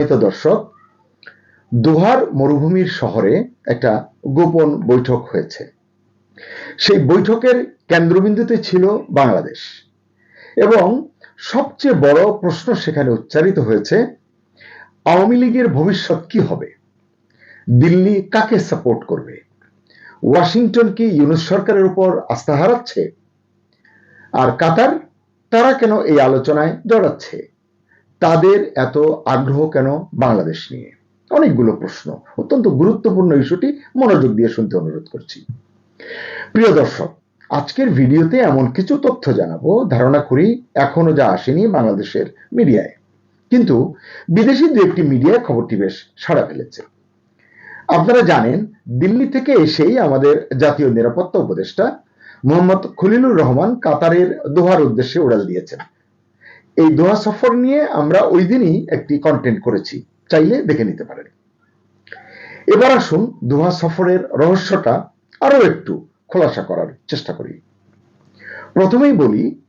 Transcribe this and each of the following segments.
সম্মানিত দর্শক, দোহার মরুভূমির শহরে একটা গোপন বৈঠক হয়েছে। সেই বৈঠকের কেন্দ্রবিন্দুতে ছিল বাংলাদেশ এবং সবচেয়ে বড় প্রশ্ন সেখানে উচ্চারিত হয়েছে, আওয়ামী লীগের ভবিষ্যৎ কি হবে? দিল্লি কাকে সাপোর্ট করবে? ওয়াশিংটন কি ইউনুস সরকারের উপর আস্থা হারাচ্ছে? আর কাতার, তারা কেন এই আলোচনায় জড়াচ্ছে? তাদের এত আগ্রহ কেন বাংলাদেশ নিয়ে? অনেকগুলো প্রশ্ন। অত্যন্ত গুরুত্বপূর্ণ ইস্যুটি মনোযোগ দিয়ে শুনতে অনুরোধ করছি। প্রিয় দর্শক, আজকের ভিডিওতে এমন কিছু তথ্য জানাব। ধারণা করি এখনও যা আসেনি বাংলাদেশের মিডিয়ায়। কিন্তু বিদেশি দু একটি মিডিয়ায় খবরটি বেশ সাড়া ফেলেছে। আপনারা জানেন, দিল্লি থেকে এসেই আমাদের জাতীয় নিরাপত্তা উপদেষ্টা মোহাম্মদ খলিলুর রহমান কাতারের দোহার উদ্দেশ্যে উড়াল দিয়েছেন। এই দোহা সফর নিয়ে আমরা ওই দিনই একটি কন্টেন্ট করেছি। চাইলে দেখে নিতে পারেন। এবার আসুন দোহা সফরের রহস্যটা আরও একটু খোলাসা করার চেষ্টা করি। প্রথমেই বলি,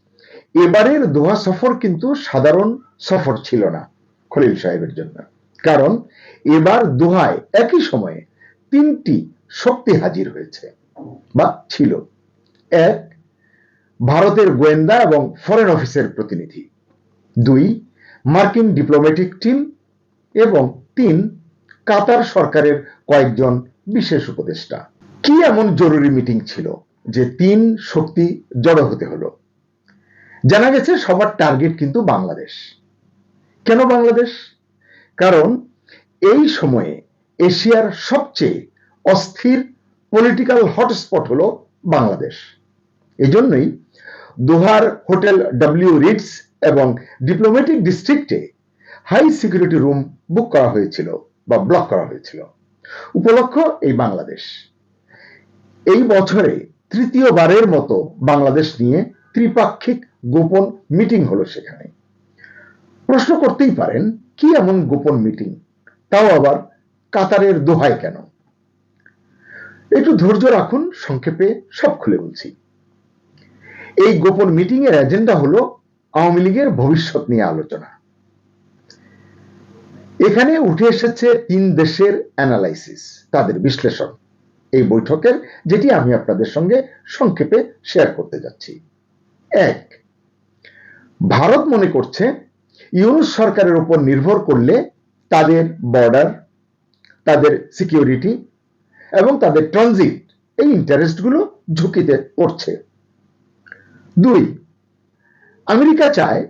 এবারের দোহা সফর কিন্তু সাধারণ সফর ছিল না খলিল সাহেবের জন্য। কারণ এবার দোহায় একই সময়ে তিনটি শক্তি হাজির হয়েছে বা ছিল। এক, ভারতের গোয়েন্দা এবং ফরেন অফিসের প্রতিনিধি। দুই, মার্কিন ডিপ্লোম্যাটিক টিম এবং তিন, কাতার সরকারের কয়েকজন বিশেষ উপদেষ্টা। কি এমন জরুরি মিটিং ছিল যে তিন শক্তি জড়ো হতে হলো? জানা গেছে সবার টার্গেট কিন্তু বাংলাদেশ। কেন বাংলাদেশ? কারণ এই সময়ে এশিয়ার সবচেয়ে অস্থির পলিটিক্যাল হটস্পট হলো বাংলাদেশ। এজন্যই দোহার হোটেল ডব্লিউ রিটস এবং ডিপ্লোম্যাটিক ডিস্ট্রিক্টে হাই সিকিউরিটি রুম বুক করা হয়েছিল বা ব্লক করা হয়েছিল। উপলক্ষ এই বাংলাদেশ। এই বছরে তৃতীয়বারের মতো বাংলাদেশ নিয়ে ত্রিপাক্ষিক গোপন মিটিং হলো সেখানে। প্রশ্ন করতেই পারেন, কি এমন গোপন মিটিং তাও আবার কাতারের দোহায় কেন? একটু ধৈর্য রাখুন, সংক্ষেপে সব খুলে বলছি। এই গোপন মিটিং এর এজেন্ডা হলো আওয়ামী লীগের ভবিষ্যৎ নিয়ে আলোচনা। এখানে উঠে এসেছে তিন দেশের অ্যানালাইসিস তাদের বিশ্লেষণ। এই বৈঠকের, যেটি আমি আপনাদের সঙ্গে সংক্ষেপে শেয়ার করতে যাচ্ছি। এক, ভারত মনে করছে ইউনুস সরকারের উপর নির্ভর করলে তাদের বর্ডার তাদের সিকিউরিটি এবং তাদের ট্রানজিট এই ইন্টারেস্টগুলো ঝুঁকিতে পড়ছে। দুই আমেরিকা চায়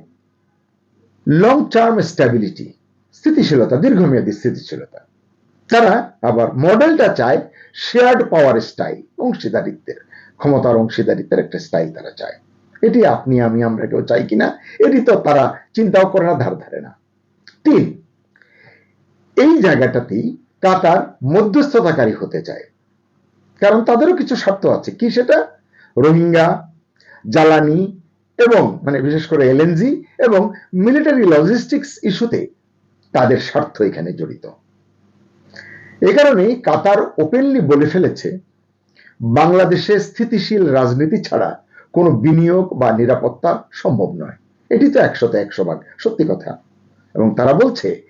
লং টার্ম স্ট্যাবিলিটি স্থিতিশীলতা, দীর্ঘমেয়াদী স্থিতিশীলতা। তারা আবার মডেলটা চায় শেয়ার্ড পাওয়ার স্টাইল অংশীদারিত্বের, ক্ষমতার অংশীদারিত্বের একটা স্টাইল তারা চায়। এটি আপনি, আমি, আমরা কেউ চাই কিনা, এটি তো তারা চিন্তাও করে না, ধার ধারে না। তিন, এই জায়গাটাতেই কাতার মধ্যস্থতাকারী হতে চায়। কারণ তাদেরও কিছু স্বার্থ আছে। কি সেটা? রোহিঙ্গা, জ্বালানি এবং মানে বিশেষ করে এলএনজি এবং মিলিটারি লজিস্টিক্স ইস্যুতে তাদের স্বার্থ এখানে জড়িত। এ কারণে কাতার ওপেনলি বলে ফেলেছে, বাংলাদেশে স্থিতিশীল রাজনীতি ছাড়া কোনো বিনিয়োগ বা নিরাপত্তা সম্ভব নয়। এটি তো একশোতে একশো ভাগ, সত্যি কথা। এবং তারা বলছে,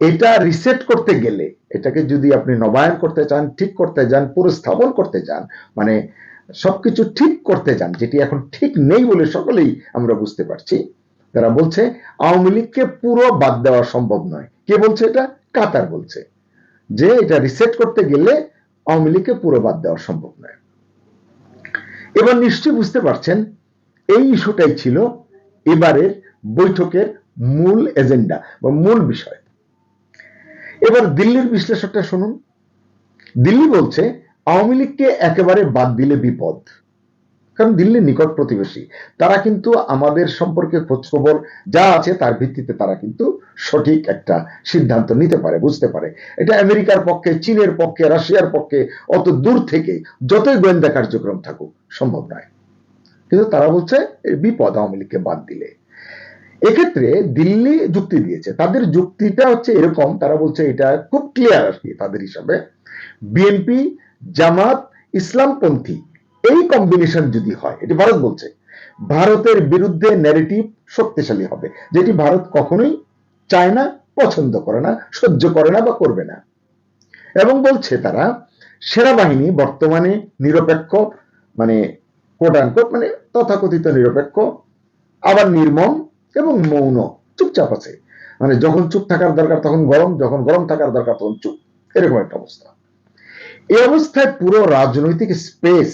এটা রিসেট করতে গেলে, এটাকে যদি আপনি নবায়ন করতে চান, ঠিক করতে যান পুরস্থাপন করতে চান মানে সবকিছু ঠিক করতে যান যেটি এখন ঠিক নেই বলে সকলেই আমরা বুঝতে পারছি, তারা বলছে, আওয়ামী লীগকে পুরো বাদ দেওয়া সম্ভব নয়। কে বলছে এটা? কাতার বলছে। যে এটা রিসেট করতে গেলে আওয়ামী লীগকে পুরো বাদ দেওয়া সম্ভব নয়। এবার নিশ্চয়ই বুঝতে পারছেন, এই ইস্যুটাই ছিল এবারের বৈঠকের মূল এজেন্ডা বা মূল বিষয়। এবার দিল্লির বিশ্লেষকটা শুনুন। দিল্লি বলছে আওয়ামী লীগকে একেবারে বাদ দিলে বিপদ। কারণ দিল্লির নিকট প্রতিবেশী। তারা কিন্তু আমাদের সম্পর্কে খোঁজখবর যা আছে তার ভিত্তিতে তারা কিন্তু সঠিক একটা সিদ্ধান্ত নিতে পারে, বুঝতে পারে। এটা আমেরিকার পক্ষে, চীনের পক্ষে, রাশিয়ার পক্ষে অত দূর থেকে যতই গোয়েন্দা কার্যক্রম থাকুক, সম্ভব নয়। কিন্তু তারা বলছে বিপদ আওয়ামী লীগকে বাদ দিলে। এক্ষেত্রে দিল্লি যুক্তি দিয়েছে। তাদের যুক্তিটা হচ্ছে এরকম, তারা বলছে এটা খুব ক্লিয়ার আর কি, তাদের হিসাবে। বিএনপি জামাত ইসলামপন্থী। এই কম্বিনেশন যদি হয়, এটি ভারত বলছে, ভারতের বিরুদ্ধে ন্যারেটিভ শক্তিশালী হবে, যেটি ভারত কখনোই চায় না, পছন্দ করে না, সহ্য করে না বা করবে না। এবং বলছে তারা, সেনাবাহিনী বর্তমানে নিরপেক্ষ মানে কোট আনকোট মানে তথাকথিত নিরপেক্ষ, আবার নির্মম এবং মৌন, চুপচাপ আছে। মানে যখন চুপ থাকার দরকার তখন গরম, যখন গরম থাকার দরকার তখন চুপ। এরকম একটা অবস্থা। এই অবস্থায় পুরো রাজনৈতিক স্পেস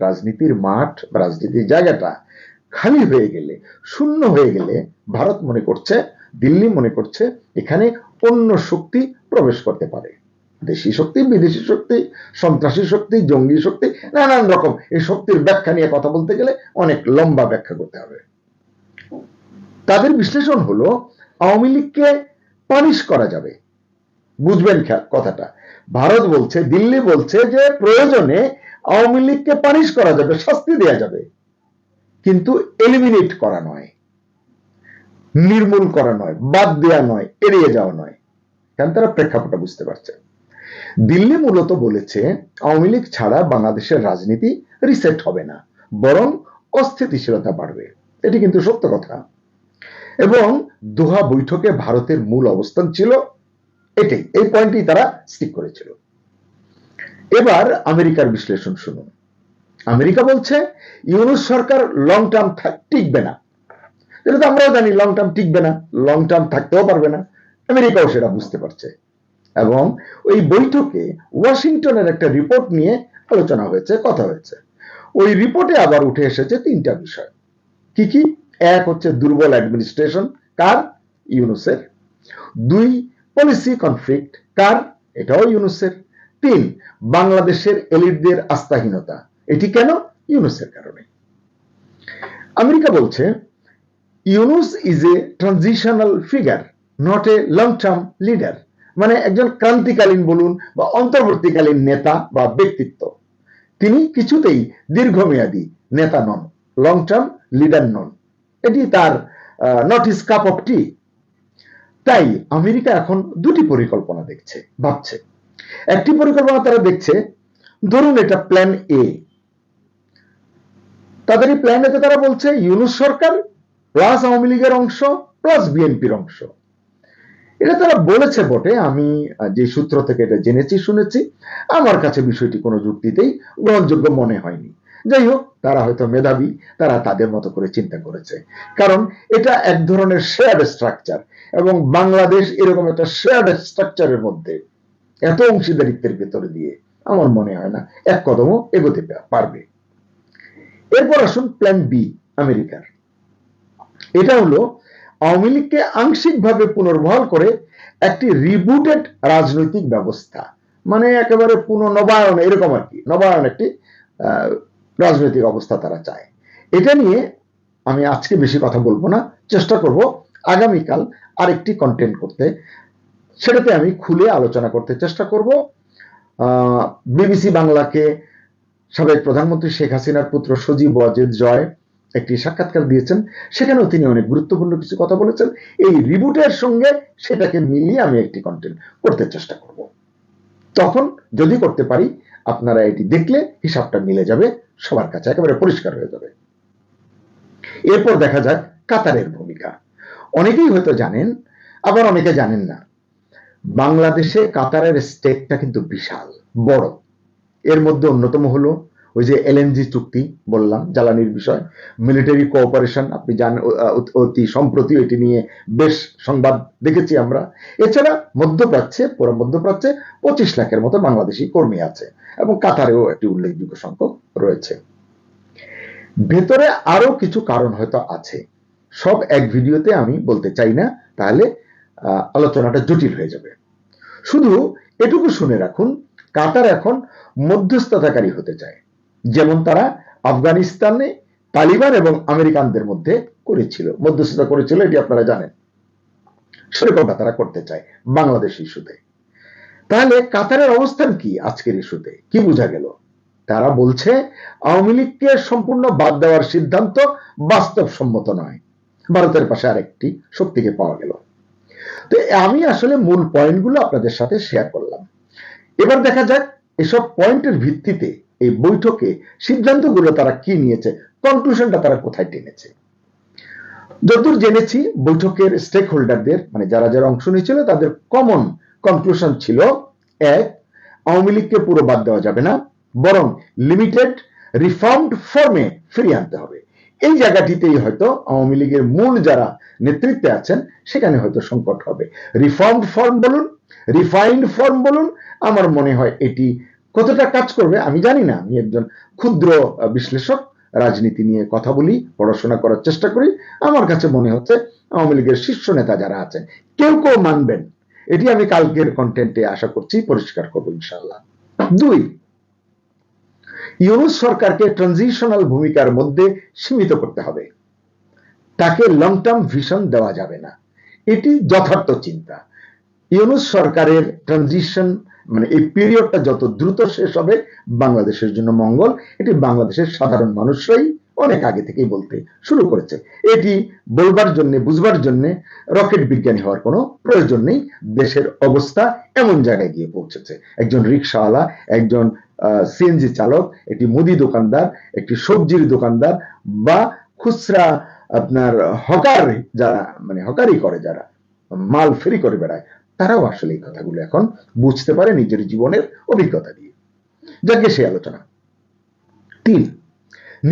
রাজনীতির মাঠ রাজনীতির জায়গাটা খালি হয়ে গেলে, শূন্য হয়ে গেলে ভারত মনে করছে, দিল্লি মনে করছে, এখানে অন্য শক্তি প্রবেশ করতে পারে। দেশি শক্তি, বিদেশি শক্তি, সন্ত্রাসী শক্তি, জঙ্গি শক্তি, নানান রকম। এই শক্তির ব্যাখ্যা নিয়ে কথা বলতে গেলে অনেক লম্বা ব্যাখ্যা করতে হবে। তাদের বিশ্লেষণ হলো, আওয়ামী লীগকে পানিশ করা যাবে। বুঝবেন কথাটা। ভারত বলছে, দিল্লি বলছে যে প্রয়োজনে আওয়ামী লীগকে পানিশ করা যাবে, শাস্তি দেওয়া যাবে। কিন্তু এলিমিনেট করা নয়। নির্মূল করা নয়, বাদ দেওয়া নয়, এড়িয়ে যাওয়া নয়। কারণ তারা প্রেক্ষাপটটা বুঝতে পারছে। দিল্লি মূলত বলেছে, আওয়ামী লীগ ছাড়া বাংলাদেশের রাজনীতি রিসেট হবে না, বরং অস্থিতিশীলতা বাড়বে। এটি কিন্তু সত্য কথা। এবং দোহা বৈঠকে ভারতের মূল অবস্থান ছিল এটাই, এই পয়েন্টই তারা স্টিক করেছিল। এবার আমেরিকার বিশ্লেষণ শুনুন। আমেরিকা বলছে, ইউনুস সরকার লং টার্ম টিকবে না। এটা তো আমরাও জানি লং টার্ম টিকবে না লং টার্ম থাকতেও পারবে না। আমেরিকাও সেটা বুঝতে পারছে। এবং ওই বৈঠকে ওয়াশিংটনের একটা রিপোর্ট নিয়ে আলোচনা হয়েছে, কথা হয়েছে। ওই রিপোর্টে আবার উঠে এসেছে তিনটা বিষয়। কি কি? এক হচ্ছে দুর্বল অ্যাডমিনিস্ট্রেশন কার? ইউনুসের। দুই পলিসি কনফ্লিক্ট কার এটাও ইউনুসের। তিন, বাংলাদেশের এলিটদের আস্থাহীনতা। এটি কেন? ইউনুসের কারণে। আমেরিকা বলছে, Yunus is a transitional figure not a long term leader মানে একজন ক্রান্তিকালীন বলুন বা অন্তর্বর্তীকালীন নেতা বা ব্যক্তিত্ব। তিনি কিছুতেই দীর্ঘমেয়াদী নেতা নন লং টার্ম লিডার নন। এটি তার not his cup of tea তাই আমেরিকা এখন দুটি পরিকল্পনা দেখছে, ভাবছে। একটি পরিকল্পনা তারা দেখছে, ধরুন এটা প্ল্যান এ তাদের এই প্ল্যান এতে তারা বলছে, ইউনুস সরকার প্লাস আওয়ামী লীগের অংশ প্লাস বিএনপির অংশ। এটা তারা বলেছে বটে, আমি যে সূত্র থেকে এটা জেনেছি, শুনেছি। আমার কাছে বিষয়টি কোনো যুক্তিতেই গ্রহণযোগ্য মনে হয়নি। যাই হোক তারা হয়তো মেধাবী, তারা তাদের মতো করে চিন্তা করেছে। কারণ এটা এক ধরনের শেয়ার স্ট্রাকচার এবং বাংলাদেশ এরকম একটা শেয়ার স্ট্রাকচারের মধ্যে এত অংশীদারিত্বের ভেতরে দিয়ে আমার মনে হয় না এক কদমও এগোতে পারবে। এরপর আসুন প্ল্যান বি আমেরিকার। এটা হলো আওয়ামী লীগকে আংশিকভাবে পুনর্বহাল করে একটি রিবুটেড রাজনৈতিক ব্যবস্থা। মানে একেবারে পুনর্নবায়ন, এরকম আর কি। নবায়ন একটি রাজনৈতিক অবস্থা তারা চায়। এটা নিয়ে আমি আজকে বেশি কথা বলব না, চেষ্টা করব আগামীকাল আরেকটি কন্টেন্ট করতে। সেটাতে আমি খুলে আলোচনা করতে চেষ্টা করব। বিবিসি বাংলাকে সাবেক প্রধানমন্ত্রী শেখ হাসিনার পুত্র সজীব ওয়াজেদ জয় একটি সাক্ষাৎকার দিয়েছেন। সেখানেও তিনি অনেক গুরুত্বপূর্ণ কিছু কথা বলেছেন। এই রিবুটের সঙ্গে সেটাকে মিলিয়ে আমি একটি কন্টেন্ট করতে চেষ্টা করব। তখন যদি করতে পারি আপনারা এটি দেখলে হিসাবটা মিলে যাবে, সবার কাছে একেবারে পরিষ্কার হয়ে যাবে। এরপর দেখা যাক কাতারের ভূমিকা। অনেকেই হয়তো জানেন, আবার অনেকে জানেন না। বাংলাদেশে কাতারের স্টেকটা কিন্তু বিশাল, বড়। এর মধ্যে অন্যতম হলো ওই যে এলএনজি চুক্তি বললাম, জ্বালানির বিষয়। মিলিটারি কোঅপারেশন, আপনি জানেন অতি সম্প্রতি এটি নিয়ে বেশ সংবাদ দেখেছি আমরা। এছাড়া মধ্যপ্রাচ্যে, পুরো মধ্যপ্রাচ্যে পঁচিশ লাখের মতো বাংলাদেশি কর্মী আছে। এবং কাতারেও একটি উল্লেখযোগ্য সংখ্যক রয়েছে। ভেতরে আরও কিছু কারণ হয়তো আছে। সব এক ভিডিওতে আমি বলতে চাই না, তাহলে আলোচনাটা জটিল হয়ে যাবে। শুধু এটুকু শুনে রাখুন, কাতার এখন মধ্যস্থতাকারী হতে চায়। যেমন তারা আফগানিস্তানে তালিবান এবং আমেরিকানদের মধ্যে করেছিল, মধ্যস্থতা করেছিল, এটি আপনারা জানেন। সেরকমটা তারা করতে চায় বাংলাদেশ ইস্যুতে। তাহলে কাতারের অবস্থান কি আজকের ইস্যুতে? কি বোঝা গেল? তারা বলছে, আওয়ামী লীগকে সম্পূর্ণ বাদ দেওয়ার সিদ্ধান্ত বাস্তবসম্মত নয়। ভারতের পাশে আরেকটি শক্তিকে পাওয়া গেল। তো আমি আসলে মূল পয়েন্টগুলো আপনাদের সাথে শেয়ার করলাম। এবার দেখা যাক এসব পয়েন্টের ভিত্তিতে এই বৈঠকে সিদ্ধান্তগুলো তারা কি নিয়েছে কনক্লুশনটা তারা কোথায় টেনেছে? যতদূর জেনেছি, বৈঠকের স্টেক হোল্ডারদের মানে যারা যারা অংশ নিয়েছিল, তাদের কমন কনক্লুশন ছিল এক, আওয়ামী লীগকে পুরো বাদ দেওয়া যাবে না, বরং লিমিটেড রিফর্মড ফর্মে ফিরিয়ে আনতে হবে। এই জায়গাটিতেই হয়তো আওয়ামী লীগের মূল যারা নেতৃত্বে আছেন, সেখানে হয়তো সংকট হবে। রিফর্মড ফর্ম বলুন রিফাইন্ড ফর্ম বলুন, আমার মনে হয় এটি কতটা কাজ করবে আমি জানি না। আমি একজন ক্ষুদ্র বিশ্লেষক, রাজনীতি নিয়ে কথা বলি, পড়াশোনা করার চেষ্টা করি। আমার কাছে মনে হচ্ছে আওয়ামী লীগের শীর্ষ নেতা যারা আছেন, কেউ কেউ মানবেন। এটি আমি কালকের কন্টেন্টে আশা করছি পরিষ্কার করব ইনশাল্লাহ দুই, ইউনুস সরকারকে ট্রানজিশনাল ভূমিকার মধ্যে সীমিত করতে হবে। তাকে লং টার্ম ভিশন দেওয়া যাবে না। এটি যথার্থ চিন্তা। ইউনুস সরকারের ট্রানজিশন মানে এই পিরিয়ডটা যত দ্রুত শেষ হবে বাংলাদেশের জন্য মঙ্গল, এটি বাংলাদেশের সাধারণ মানুষরাই অনেক আগে থেকেই বলতে শুরু করেছে। এটি বলবার জন্য, বুঝবার জন্য, রকেট বিজ্ঞানী হওয়ার কোনো প্রয়োজন নেই। দেশের অবস্থা এমন জায়গায় গিয়ে পৌঁছেছে। একজন রিক্সাওয়ালা একজন সিএনজি চালক, একটি মুদি দোকানদার, একটি সবজির দোকানদার বা খুচরা আপনার হকার যারা মানে হকারি করে যারা, মাল ফেরি করে বেড়ায়, তারাও আসলে এই কথাগুলো এখন বুঝতে পারে নিজের জীবনের অভিজ্ঞতা দিয়ে। যাকে সে আলোচনা। তিন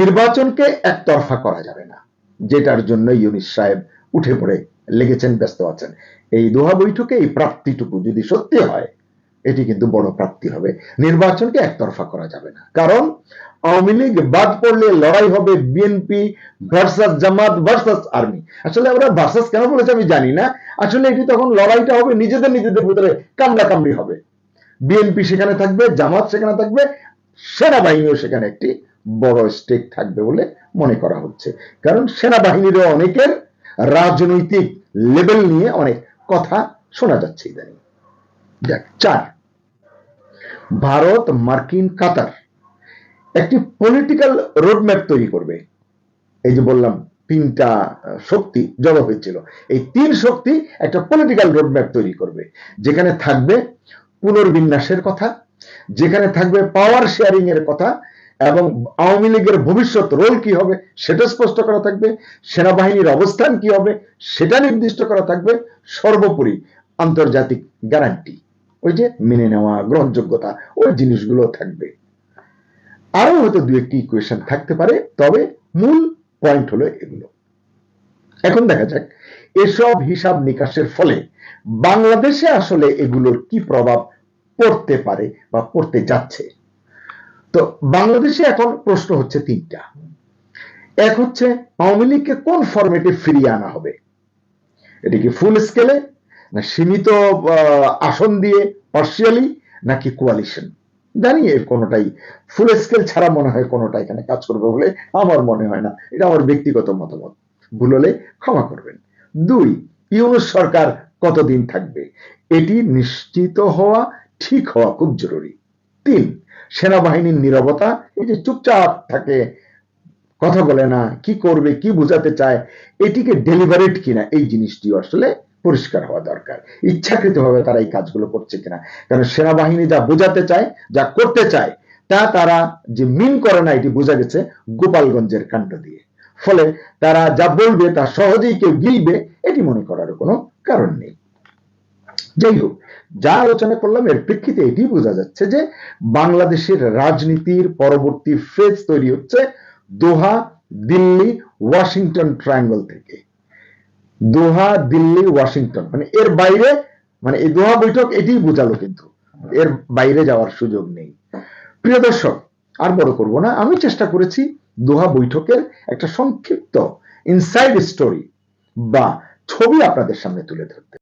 নির্বাচনকে একতরফা করা যাবে না, যেটার জন্য ইউনিস সাহেব উঠে পড়ে লেগেছেন, ব্যস্ত আছেন। এই দোহা বৈঠকে এই প্রাপ্তিটুকু যদি সত্যি হয়, এটি কিন্তু বড় প্রাপ্তি হবে। নির্বাচনকে একতরফা করা যাবে না। কারণ আওয়ামী লীগ বাদ পড়লে লড়াই হবে BNP versus Jamaat versus army আসলে আমরা ভার্সাস কেন বলেছে আমি জানি না। আসলে এটি তখন লড়াইটা হবে নিজেদের নিজেদের ভিতরে কামড়া কামড়ি হবে বিএনপি সেখানে থাকবে, জামাত সেখানে থাকবে, সেনাবাহিনীও সেখানে একটি বড় স্টেক থাকবে বলে মনে করা হচ্ছে। কারণ সেনাবাহিনীরও অনেকের রাজনৈতিক লেভেল নিয়ে অনেক কথা শোনা যাচ্ছে ইদানিং। দেখ, চার। ভারত, মার্কিন, কাতার একটি পলিটিক্যাল রোডম্যাপ তৈরি করবে। এই যে বললাম, তিনটা শক্তি জড়ো হয়েছিল। এই তিন শক্তি একটা পলিটিক্যাল রোডম্যাপ তৈরি করবে। যেখানে থাকবে পুনর্বিন্যাসের কথা, যেখানে থাকবে পাওয়ার শেয়ারিং এর কথা এবং আওয়ামী লীগের ভবিষ্যৎ রোল কি হবে সেটা স্পষ্ট করা থাকবে, সেনাবাহিনীর অবস্থান কি হবে সেটা নির্দিষ্ট করা থাকবে, সর্বোপরি আন্তর্জাতিক গ্যারান্টি ওই যে মেনে নেওয়া, গ্রহণযোগ্যতা, ওই জিনিসগুলো থাকবে। আরও হয়তো দু একটি ইকুয়েশন থাকতে পারে, তবে মূল পয়েন্ট হলো এগুলো। এখন দেখা যাক, এসব হিসাব নিকাশের ফলে বাংলাদেশে আসলে এগুলোর কি প্রভাব পড়তে পারে বা পড়তে যাচ্ছে? তো বাংলাদেশে এখন প্রশ্ন হচ্ছে তিনটা। এক হচ্ছে, আওয়ামী লীগকে কোন ফরম্যাটে ফিরিয়ে আনা হবে? এটা কি ফুল স্কেলে না সীমিত আসন দিয়ে পার্সিয়ালি নাকি কোয়ালিশন জানি এর কোনোটাই ফুল স্কেল ছাড়া মনে হয় কোনোটা এখানে কাজ করবে বলে আমার মনে হয় না। এটা আমার ব্যক্তিগত মতামত। ভুল হলে ক্ষমা করবেন। দুই, ইউনুস সরকার কতদিন থাকবে? এটি নিশ্চিত হওয়া, ঠিক হওয়া খুব জরুরি। তিন সেনাবাহিনীর নীরবতা, এই যে চুপচাপ থাকে, কথা বলে না, কি করবে, কি বোঝাতে চায়, এটিকে ডেলিভারেট কিনা, এই জিনিসটিও আসলে পরিষ্কার হওয়া দরকার। ইচ্ছাকৃতভাবে তারা এই কাজগুলো করছে কিনা। কারণ সেনাবাহিনী যা বোঝাতে চায়, যা করতে চায়, তা তারা যে মিন করে না, এটি বোঝা গেছে গোপালগঞ্জের কাণ্ড দিয়ে। ফলে তারা যা বলবে, তা সহজেই কেউ গিলবে, এটি মনে করার কোনো কারণ নেই। যাই হোক যা আলোচনা করলাম, এর প্রেক্ষিতে এটি বোঝা যাচ্ছে যে বাংলাদেশের রাজনীতির পরবর্তী ফেজ তৈরি হচ্ছে দোহা, দিল্লি, ওয়াশিংটন ট্রায়াঙ্গল থেকে। দোহা, দিল্লি, ওয়াশিংটন মানে এর বাইরে মানে এই দোহা বৈঠক এটি বোঝালো কিন্তু, এর বাইরে যাওয়ার সুযোগ নেই। প্রিয় দর্শক, আর বড় করব না, আমি চেষ্টা করেছি দোহা বৈঠকের একটা সংক্ষিপ্ত ইনসাইড স্টোরি বা ছবি আপনাদের সামনে তুলে ধরতে।